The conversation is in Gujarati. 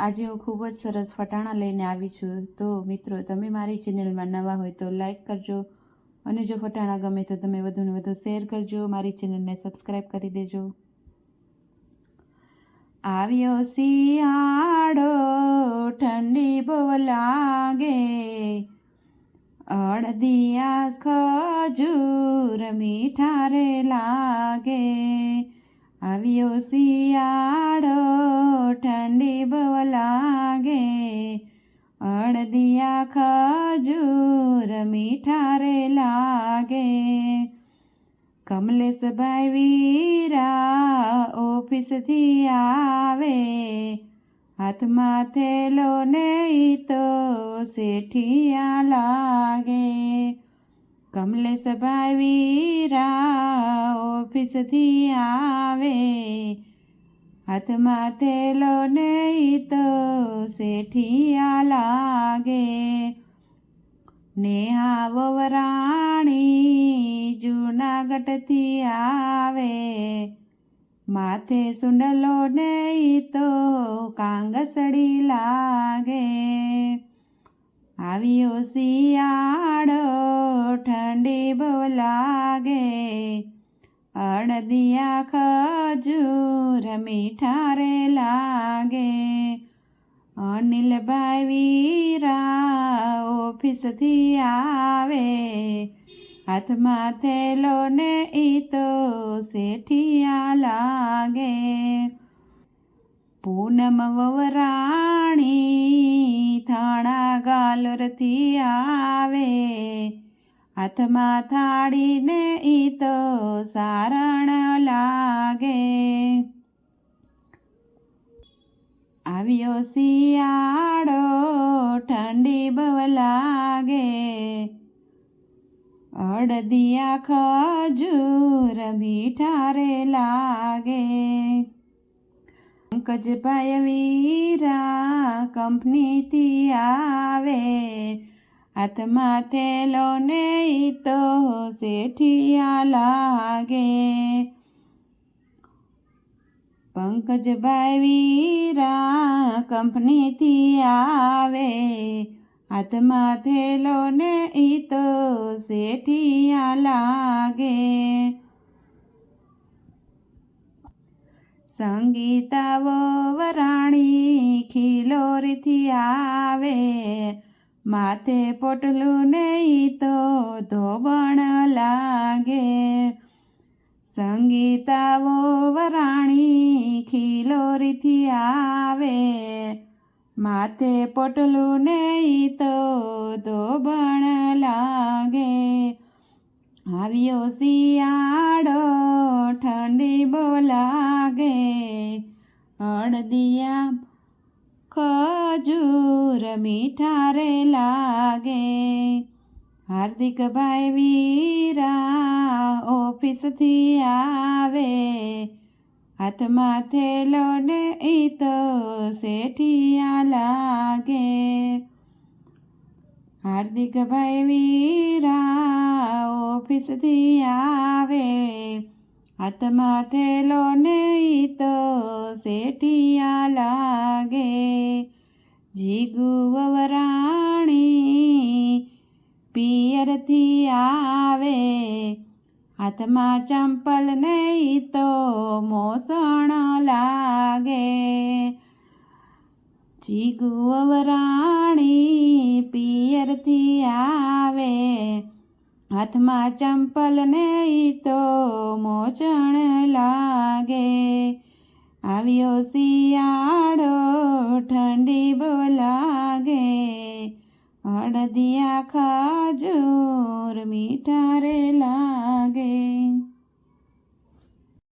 આજે હું ખૂબ જ સરસ ફટાણા લઈને આવી છું. તો મિત્રો, તમે મારી ચેનલમાં નવા હોય તો લાઈક કરજો અને જો ફટાણા ગમે તો તમે વધુને વધુ શેર કરજો. મારી ચેનલને સબસ્ક્રાઈબ કરી દેજો. આવ્યો શિયાળો, ઠંડી બહુ લાગે. અડદિયા ખજૂર મીઠા રે લાગે. આવ્યો શિયાળો ઠંડી બહુ લાગે અડદિયા ખજૂર મીઠા રે લાગે કમલેશભાઈ વીરા ઓફિસથી આવે હાથમાં થેલો નહીં તો શેઠિયા લાગે કમલેશભાઈ વીરા ઓફિસથી આવે. હાથમાં થેલો નહીં તો શેઠિયા લાગે. નેહા વવરાણી જૂનાગઢથી આવે. માથે સુંડલો નહીં તો કાંગસડી લાગે. આવ્યો શિયાળો, ઠંડી બહુ લાગે. અડદિયા ખજૂર મીઠા રે લાગે અનિલભાઈ વીરા ઓફિસથી આવે. હાથમાં થેલો ને ઈ તો શેઠિયા લાગે. પૂનમ વવરાણી થાણા ગાલરથી આવે. હાથમાં થાળીને ઈ તો સારણ લાગે. આવ્યો શિયાળો, ઠંડી બવ લાગે. અડદિયા ખજૂર મીઠારે લાગે. પંકજભાઈ વીરા કંપનીથી આવે. હાથમાં થેલો ને તો શેઠિયા લાગે. પંકજભાઈ વીરા કંપનીથી આવે. હાથમાં થેલો ને તો શેઠિયા લાગે સંગીતા વરાણી ખીલોરીથી આવે. માથે પોટલું નહીં તો ધોબણ લાગે. સંગીતા વરાણી ખીલોરીથી આવે. માથે પોટલું નહીં તો ધોબણ લાગે. આવ્યો શિયાળો, ઠંડી બોલાગે લાગે. અડદિયા ખજૂર મીઠા રે લાગે હાર્દિકભાઈ વીરા ઓફિસથી આવે. હાથમાં થેલો ને ઈ તો શેઠિયા લાગે. હાર્દિકભાઈ વીરા ઓફિસથી આવે. હાથમાં થેલો નહીં તો શેઠિયા લાગે. જીગુ વવરાણી પિયરથી આવે. હાથમાં ચંપલ નહીં તો મોસણ લાગે. જીગુ વવરાણી પિયરથી આવે. હાથમાં ચંપલ ને તો મોચણ લાગે. આવ્યો શિયાળો, ઠંડી બોલાગે લાગે. અડદિયા ખજૂર મીઠા રે લાગે.